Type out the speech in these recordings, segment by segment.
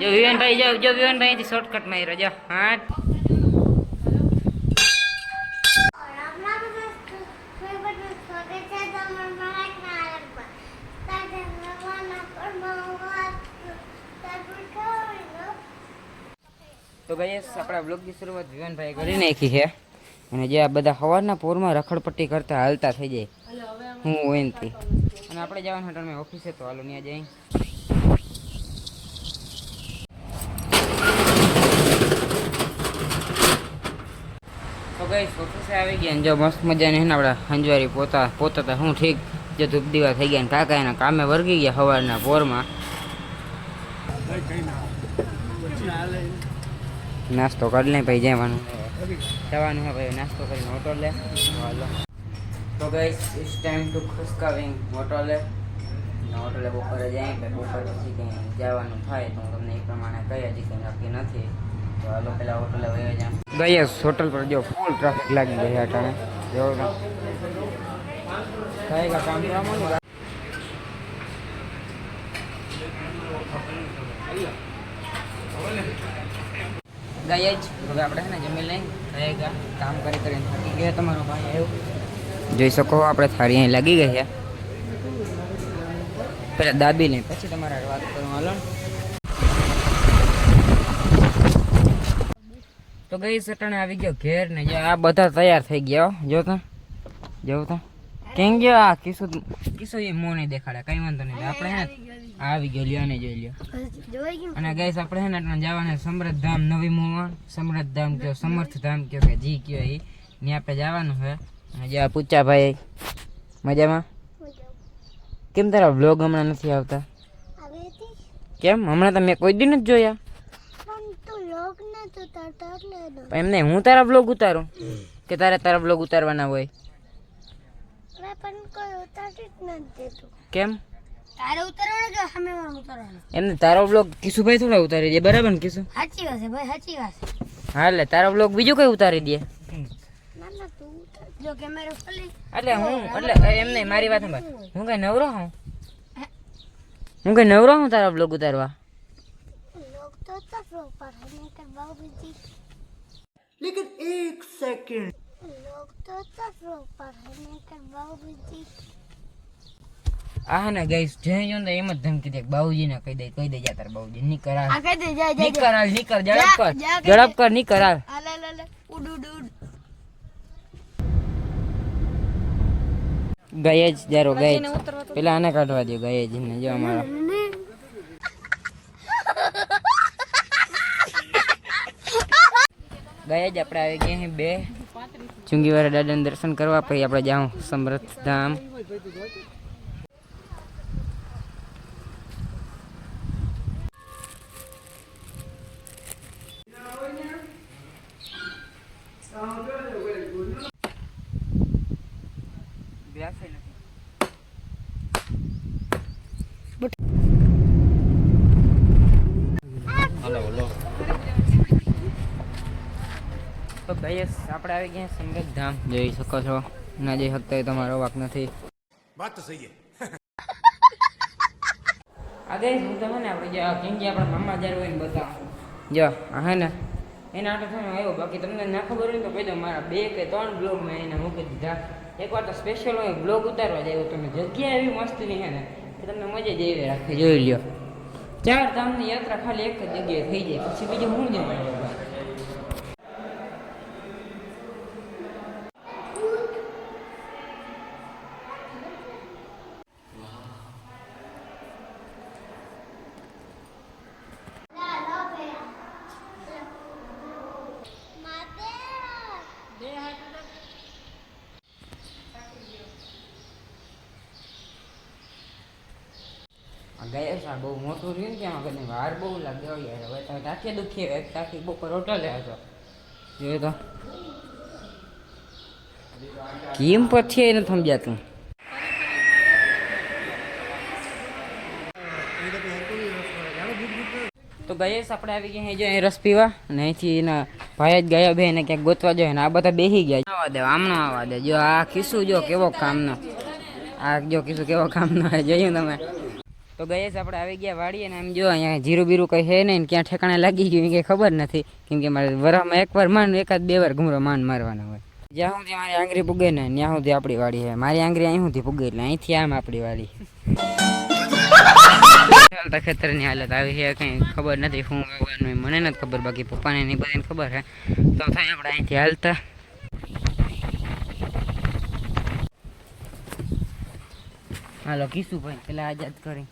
જો વિવેનભાઈ જો જો વિવેનભાઈ થી શોર્ટકટ માર્યો જો હા રામ રામ દોસ્તો સ્વાગત છે તમારા મારા આલમમાં તાજે નવાના પરમાવાત તાજું ખાવાનો તો ગાઈસ આપણા બ્લોગની શરૂઆત વિવેનભાઈ કરી નાખી છે. અને જે આ બધા સવારના પોરમાં રખડપટ્ટી કરતા હાલતા થઈ જાય. હું હોય નથી અને આપણે જવાનું હતું અમે ઓફિસે તો હાલો ત્યાં જઈ. તો મસ્ત મજાની ને આપણા હંજવારી પોતા પોતા હું ઠીક? જે ધૂપ દીવા થઈ ગયા ને કાકા એના કામે વર્ગી ગયા સવારના પોરમાં. નાસ્તો કરી લે પછી જવાનું. જવાનું હે ભાઈ, નાસ્તો કરીને લે. તો ગાઈસ ઇટ્સ ટાઈમ ટુ ખુશકાવિંગ હોટલે હોટલે બપોરે જાય બપોર પછી જવાનું થાય તો હું તમને એ પ્રમાણે કહી હજી નક્કી નથી. તો હાલો પેલા હોટલે વહી જામ ગઈ હોટલ પર જો ફૂલ ટ્રાફિક લાગી ગઈ છે અટાણે જો થાય કા કામ કરવાનું ગયા જ હવે આપણે છે ને જમી લઈ ગયા કામ કરી કરીને થાકી ગયા તમારો ભાઈ આવ્યો જોઈ શકો આપણે થાળી અહીં લાગી ગઈ છે પેલા દાબી લઈ પછી તમારે હારે વાત કરું હાલો તો ગઈ સટણે આવી ગયો ઘેર ને જો આ બધા તૈયાર થઈ ગયા હો. જો તો. જો તો. કેમ ગયો આ? કિસ્સો કિસ્સો એ મોં નહીં દેખાડે. કઈ વાંધો નહીં. આપણે હે ને આ આવી ગયો લ્યો ને જોઈ લ્યો. જોઈ ગયું અને ગઈસ આપણે હે ને એટલે જવાના સમૃદ્ધ ધામ નવી મોહન. સમૃદ્ધ ધામ કયો સમર્થ ધામ કયો કે જી કયો એ ને આપણે જવાનું છે. અને જે આ પૂછા ભાઈ મજામાં? કેમ તારા વ્લોગ હમણાં નથી આવતા? આવે હતી? કેમ? હમણાં તો મેં કોઈ દી નથી જોયા પણ તું લોક ને તો તરતા લેનો એમને હું તારા બ્લોગ ઉતારું? કે તારે તારા બ્લોગ ઉતારવાના હોય? કેમ? તારે ઉતારવાનું કે સામે વાળા ઉતારવાનું? એમને તારો વ્લોગ કિશુભાઈ થોડા ઉતારી દે. બરાબર ને કિશુ? સાચી વાત છે ભાઈ સાચી વાત છે. હા એટલે તારો બ્લોગ બીજું કઈ ઉતારી દે? જો કેમેરો એટલે હું એટલે એમને મારી વાત હું કઈ નવરો હું? હું કઈ નવરો હું તારા બ્લોગ ઉતારવા? લોક તો તફરો પર है नहीं कर बाबूजी लेकिन एक सेकंड लोग तो तफरो पर है नहीं कर बाबूजी આ ને ગાઈસ જય જો ને એમ જ ધમકી દે બાબુજીને કહી દે કહી દે જા તાર બાબુજી નીકળ હાલ आगे दे जा जा નીકળ હાલ નીકળ ઝડપ કર જા, જા, ઝડપ કર નીકળ હાલ अले ले ले उड़ उड़ उड़ ગયે જ જારો ગયે જ પેલા આને કાઢવા દો ગયે જ ને જો અમારો ગયા જ આપણે આવી ગયા બે ચુંગીવાળા દાદાને દર્શન કરવા. પછી આપણે જાઉં સમૃદ્ધ ધામ તો આપણે આવી ગયા સંગત ધામ જઈ શકો છો. ના જઈ શકતા એ તમારો વાક નથી. વાત તો સહી આગળ હું તમને આપણે જે કેમ કે આપણા મામા જ્યારે હોય ને બતાવું. જો હે ને એના આટો થઈને આવ્યો. બાકી તમને ના ખબર હોય તો કહી મારા બે કે ત્રણ બ્લોગ મેં એને મૂકી દીધા. એકવાર તો સ્પેશિયલ હોય બ્લોગ ઉતારવા જાય તમે જગ્યા એવી મસ્ત નહીં હે ને કે તમને મજા જ એવી રાખે. જોઈ લ્યો. ચાર ધામની યાત્રા ખાલી એક જ જગ્યાએ થઈ જાય. પછી બીજું હું જ ગયા છે બહુ મોટું રહ્યું ને ત્યાં કદી વાર બહુ લાગે હોય યાર. હવે તમે ટાંકી દુખી એક ટાંકી બપોર હોટલે હતો જોયું તો? કેમ પછી એને સમજાતું તો? ગયેશ આપણે આવી ગયા જો અહીં રસ પીવા. અને અહીંથી એના ભાઈ જ ગયા બે એને ક્યાંક ગોતવા જોઈએ ને આ બધા બેસી ગયા. આવવા દે આમનો આવવા દે. જો આ કિસ્સુ જો કેવો કામનો. આ જો કિસ્સુ કેવો કામનો હોય, જોયું તમે? તો ગયેશ આપણે આવી ગયા વાડીએ ને આમ જો અહીંયા જીરું બીરું કંઈ હે નહીં ક્યાં ઠેકાણે લાગી ગયું કંઈ ખબર નથી. કેમ કે મારે વરામાં એકવાર માન, એકાદ બે વાર ઘૂમરો માન મારવાનો હોય. જ્યાં સુધી મારી આંગળી પૂગે ને ત્યાં સુધી આપણી વાડી છે મારી આંગળી અહીં સુધી પૂગે એટલે અહીંથી આમ આપણી વાડી ખેતરની હાલત આવી છે, કંઈ ખબર નથી શું વાવવાનું મને નથી ખબર, બાકી પપ્પાને ને બધાને ખબર છે તો થાય આપણે અહીંથી હાલતા. હાલો, કીશું ભાઈ, પેલા આઝાદ કરી.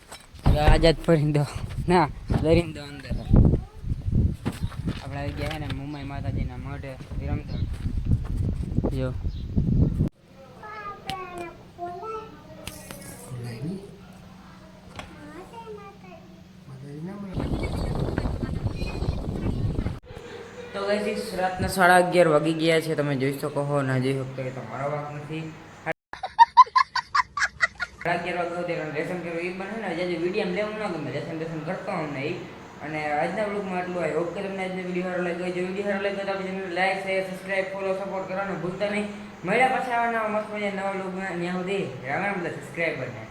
આઝાદ ફરીને દો ના દરીને દો અંદર. આપણે ગયા ને મુંબઈ માતાજીના મઢે વિરમધણ જો. તો ગઈ રાતના સાડા અગિયાર વાગી ગયા છે. તમે જોઈ શકો હો, ના જોઈ શકતો એ તમારો વાક નથી. સાડા અગિયાર વાગે અને લેસન કર્યું. એ બને ને જે વીડિયો લેવું ના ગમે. રેશન રેશન કરતો અમને નહીં અને આજના બ્લોગમાં એટલું હોય હોપ કે તમને આજનો વીડિયો સારો લાગ્યો જો વીડિયો સારો લાગ્યો તો આપણે channel like share subscribe follow support કરવાનું ભૂલતા નહીં. મળ્યા પછી આવા નવા મસ્ત મજા નવા બ્લોગમાં ત્યાં સુધી રાવણ બધા સબસ્ક્રાઈબ કરીને